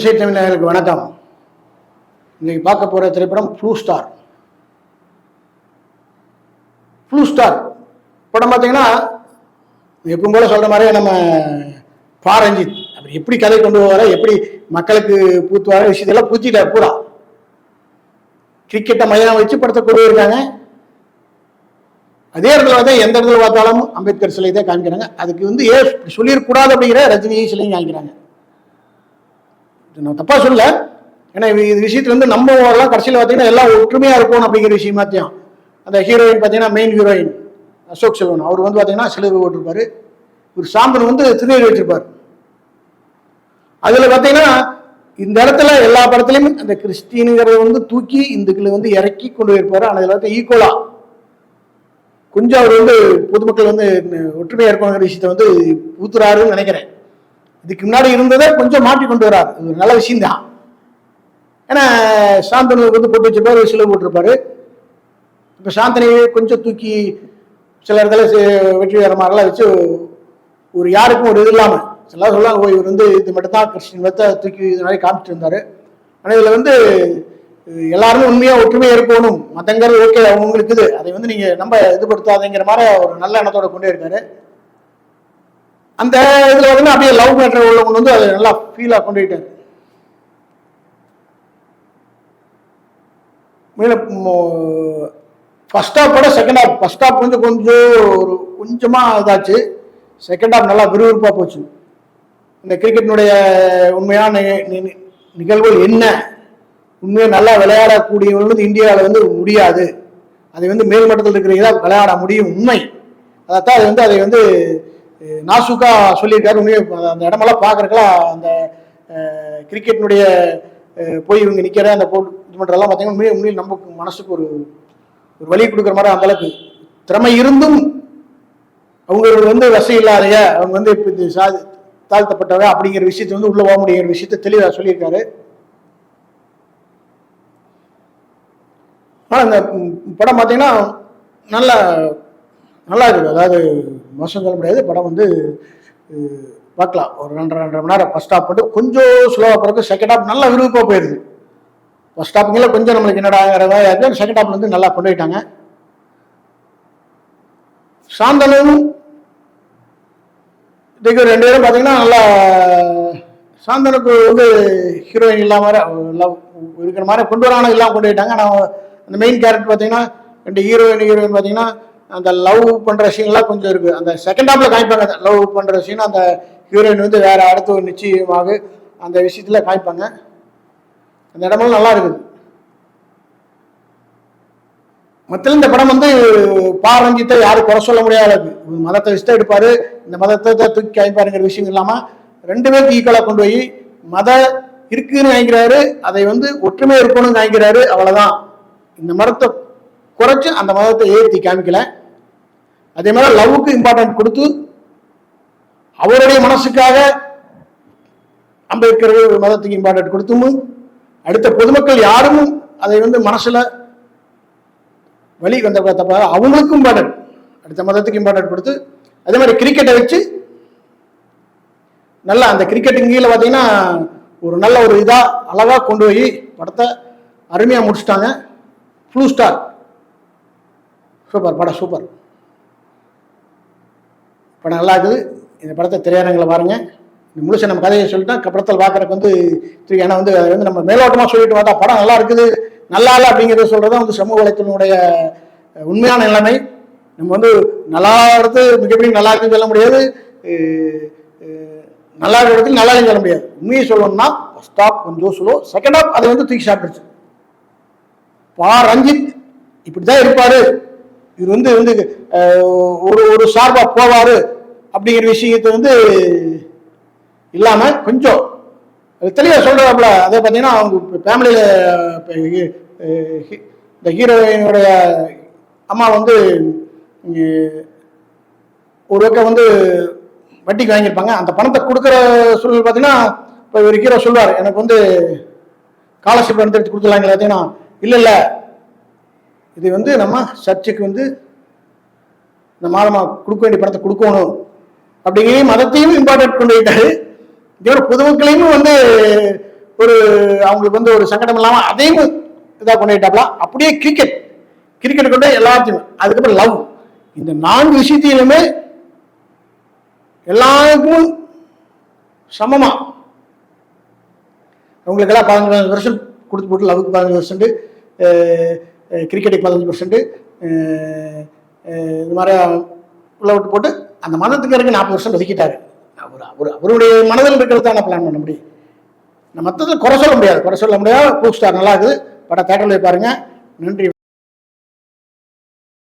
இசை தமிழர்களுக்கு வணக்கம். இன்னைக்கு பார்க்க போகிற திரைப்படம் ஃப்ளூ ஸ்டார் ஃப்ளூ ஸ்டார் படம் பார்த்தீங்கன்னா எப்பவும் போல சொல்கிற மாதிரியே நம்ம பாரஞ்சித் அப்படி எப்படி கதை கொண்டு போவார எப்படி மக்களுக்கு பூத்துவார விஷயத்தெல்லாம் பூத்திட்டார் பூரா. கிரிக்கெட்டை மையம் வச்சு படத்தை கொண்டு போயிருக்காங்க. அதே இடத்துல வந்து எந்த இடத்துல பார்த்தாலும் அம்பேத்கர் சிலை தான் காமிக்கிறாங்க. அதுக்கு வந்து ஏ சொல்லிடக்கூடாது அப்படிங்கிற ரஜினியை சிலையும் காமிக்கிறாங்க. நான் தப்பாக சொல்லல. ஏன்னா இது இது வந்து நம்ம எல்லாம் கடைசியில் பார்த்தீங்கன்னா எல்லாம் ஒற்றுமையாக இருக்கணும் அப்படிங்கிற விஷயமாத்தையும் அந்த ஹீரோயின் பார்த்தீங்கன்னா மெயின் ஹீரோயின் அசோக் செல்வன். அவர் வந்து பார்த்தீங்கன்னா சிலுவை போட்டிருப்பாரு ஒரு சாம்பன் வந்து திருநீர் வச்சிருப்பார் அதில் பார்த்தீங்கன்னா இந்த இடத்துல எல்லா படத்துலையும் அந்த கிறிஸ்டினுங்கிறத வந்து தூக்கி இந்துக்களை வந்து இறக்கி கொண்டு போயிருப்பார். ஆனால் இதில் ஈக்குவலா கொஞ்சம் அவர் வந்து பொதுமக்கள் வந்து ஒற்றுமையாக இருக்கணுங்கிற விஷயத்தை வந்து ஊத்துறாருன்னு நினைக்கிறேன். இதுக்கு முன்னாடி இருந்ததை கொஞ்சம் மாற்றி கொண்டு வராது இது ஒரு நல்ல விஷயம்தான். ஏன்னா சாந்தனுக்கு வந்து போட்டு வச்சிருப்பாரு ஒரு சிலை போட்டிருப்பாரு. இப்போ சாந்தனையை கொஞ்சம் தூக்கி சில இடத்துல வெற்றிகரமாகலாம் வெற்றி மாதிரிலாம் வச்சு ஒரு யாருக்கும் ஒரு இது இல்லாமல் சிலர் சொல்லலாம் ஓ இவர் வந்து இது மட்டும்தான் கிறிஸ்டின் மதத்தை தூக்கி இது மாதிரி காமிச்சிட்டு இருந்தார். ஆனால் இதில் வந்து எல்லாருமே உண்மையாக ஒற்றுமையாக இருக்கணும். மதங்கிறது ஓகே அவங்களுக்கு இது. அதை வந்து நீங்கள் நம்ம இதுபடுத்தாதேங்கிற மாதிரி ஒரு நல்ல எண்ணத்தோட கொண்டே இருக்காரு. அந்த இதில் வந்து அப்படியே லவ் மேட்டர் உள்ள கொண்டு வந்து அதை நல்லா ஃபீலாக கொண்டு போயிட்டாரு ஃபர்ஸ்ட் ஹாஃப் விட செகண்ட் ஹாஃப் ஃபஸ்ட் ஹாஃப் வந்து கொஞ்சம் ஒரு கொஞ்சமாக இதாச்சு. செகண்ட் ஹாஃப் நல்லா விறுவிறுப்பாக போச்சு. இந்த கிரிக்கெட்டினுடைய உண்மையான நிகழ்வுகள் என்ன? உண்மையாக நல்லா விளையாடக்கூடியவர்கள் வந்து இந்தியாவில் வந்து முடியாது. அதை வந்து மேல்மட்டத்தில் இருக்கிறீங்களா விளையாட முடியும். உண்மை. அதைத்தான் அது வந்து அதை வந்து நாசுக்கா சொல்லியிருக்காரு. உண்மையை அந்த- இடமெல்லாம் பார்க்கறக்கெல்லாம் அந்த கிரிக்கெட்டினுடைய போய் இவங்க நிற்கிற அந்த போட்டு இது பண்ணுறதெல்லாம் பார்த்தீங்கன்னா உண்மையை உண்மையில் நம்ம மனசுக்கு ஒரு ஒரு வழி கொடுக்குற மாதிரி அந்தளவுக்கு திறமை இருந்தும் அவங்களுக்கு வந்து வசதி இல்லாதைய அவங்க வந்து இப்போ இந்த சா தாழ்த்தப்பட்டவ அப்படிங்கிற விஷயத்தை வந்து உள்ளே போக முடியுங்கிற விஷயத்தை தெளிவாக சொல்லியிருக்காரு. ஆனால் இந்த படம் பார்த்தீங்கன்னா நல்ல நல்லா இருக்குது. அதாவது மோசம் சொல்ல முடியாது. படம் வந்து பார்க்கலாம். ஒரு ரெண்டரை ரெண்டரை மணி நேரம் ஃபஸ்ட் ஹாப் மட்டும் கொஞ்சம் ஸ்லோவாக பிறகு செகண்ட் ஹாப் நல்லா விருப்பமாக போயிடுது ஃபஸ்ட் ஸ்டாப்பிங்கில் கொஞ்சம் நம்மளுக்கு என்னடாங்கிறதா இருக்கு செகண்ட் ஹாப்ல வந்து நல்லா கொண்டு போயிட்டாங்க சாந்தனும் இதுக்கு ரெண்டு பேரும் பார்த்தீங்கன்னா நல்லா சாந்தனுக்கு வந்து ஹீரோயின் இல்லாம இருக்கிற மாதிரி கொண்டு வரான எல்லாம் கொண்டு போயிட்டாங்க ஆனால் அந்த மெயின் கேரக்டர் பார்த்தீங்கன்னா ரெண்டு ஹீரோயின் ஹீரோயின் பார்த்தீங்கன்னா அந்த லவ் பண்ணுற சீன்லாம் கொஞ்சம் இருக்குது அந்த செகண்ட் ஹாஃபில் காமிப்பாங்க. லவ் பண்ணுற சீன் அந்த ஹீரோயின் வந்து வேறு அடுத்த ஒரு நிச்சயமாக அந்த விஷயத்தில் காமிப்பாங்க. அந்த இடமெல்லாம் நல்லா இருக்குது. மத்தியில் இந்த படம் வந்து பாரஞ்சித்தை யாரும் குறை சொல்ல முடியாது மதத்தை வச்சு எடுப்பார். இந்த மதத்தை தான் தூக்கி காமிப்பாருங்கிற விஷயம் இல்லாமல் ரெண்டு பேருக்கு ஈக்குவலாக கொண்டு போய் மத இருக்குன்னு நினைக்கிறாரு அதை வந்து ஒற்றுமை இருக்கணும்னு நினைக்கிறாரு அவ்வளோதான் இந்த மதத்தை குறைச்சி அந்த மதத்தை ஏற்றி காமிக்கல. அதே மாதிரி லவ்வுக்கு இம்பார்ட்டன்ட் கொடுத்து அவருடைய மனசுக்காக அம்பேத்கர் மதத்துக்கு இம்பார்ட்டன்ட் கொடுத்தும் அடுத்த பொதுமக்கள் யாரும் அதை வந்து மனசில் வழி வந்த தப்ப அவங்களுக்கும் இம்பார்ட்டன்ட் அடுத்த மதத்துக்கு இம்பார்ட்டன்ட் கொடுத்து அதே மாதிரி கிரிக்கெட்டை வச்சு நல்லா அந்த கிரிக்கெட் கீழே பார்த்தீங்கன்னா ஒரு நல்ல ஒரு இதாக அழகாக கொண்டு போய் படத்தை அருமையாக முடிச்சுட்டாங்க. ஃப்ளூ ஸ்டார் சூப்பர் படம் சூப்பர். படம் நல்லா இருக்குது. இந்த படத்தை திரையரங்கில் பாருங்கள் இந்த முழுசை நம்ம கதையை சொல்லிட்டா படத்தில் பார்க்குறக்கு வந்து திரு- ஏன்னா வந்து அதை வந்து நம்ம மேலோட்டமாக சொல்லிட்டு பார்த்தா படம் நல்லா இருக்குது. நல்லா இல்லை அப்படிங்கிறத சொல்கிறதா வந்து சமூக வலைத்தளனுடைய உண்மையான நிலைமை. நம்ம வந்து நல்லா இடத்து மிகப்பெரிய நல்லா இருக்குன்னு சொல்ல முடியாது. நல்லா இருக்கிற இடத்துல நல்லா சொல்ல முடியாது. உண்மையை சொல்லணும்னா ஃபர்ஸ்ட் ஆஃப் கொஞ்சம் ஸ்லோ செகண்ட் ஆஃப் அதை வந்து தூக்கி சாப்பிட்டுருச்சு. பா ரஞ்சித் இப்படி தான் இருப்பார். இவர் வந்து வந்து ஒரு ஒரு சார்பாக போவார் அப்படிங்கிற விஷயத்தை வந்து இல்லாமல் கொஞ்சம் தெளிவாக சொல்கிறாப்புல அதே பார்த்தீங்கன்னா அவங்க ஃபேமிலியில் இந்த ஹீரோயினுடைய அம்மா வந்து ஒரு பக்கம் வந்து வட்டிக்கு வாங்கியிருப்பாங்க. அந்த பணத்தை கொடுக்குற சூழல் பார்த்தீங்கன்னா இப்போ ஒரு ஹீரோ சொல்லுவார் எனக்கு வந்து ஸ்காலர்ஷிப் எடுத்து கொடுத்துலாங்க பார்த்தீங்கன்னா இல்லை இல்லை இது வந்து நம்ம சர்ச்சுக்கு வந்து இந்த மாதமா கொடுக்க வேண்டிய பணத்தை கொடுக்கணும். அப்படிங்கிற மதத்தையும் இம்பார்ட்டன்ட் கொண்டு போயிட்டாரு. இதோட பொதுமக்களையும் வந்து ஒரு அவங்களுக்கு வந்து ஒரு சங்கடம் இல்லாமல் அதையும் இதாக பண்ணிட்டாப்ல அப்படியே கிரிக்கெட் கிரிக்கெட் கொண்டு எல்லாத்தையும் அதுக்கப்புறம் லவ் இந்த நான்கு விஷயத்திலுமே எல்லாருக்கும் சமமா. அவங்களுக்கெல்லாம் பதினஞ்சு பதினஞ்சு வருஷம் கொடுத்து போட்டு லவ்க்கு பதினஞ்சு வருஷம் கிரிக்கெட்டுக்கு பதினஞ்சு பர்சன்ட்டு இது மாதிரி உள்ள விட்டு போட்டு அந்த மதத்துக்கு நாற்பது பர்சன்ட் ஒதுக்கிட்டாரு. அவர் அவர் அவருடைய மனதில் இருக்கிறது தான் பிளான் பண்ண முடியும். நான் மற்றதில் குறை சொல்ல முடியாது. குறை சொல்ல முடியாது பூ ஸ்டார் நல்லா இருக்குது. படம் தேட்டரில் பாருங்கள் நன்றி.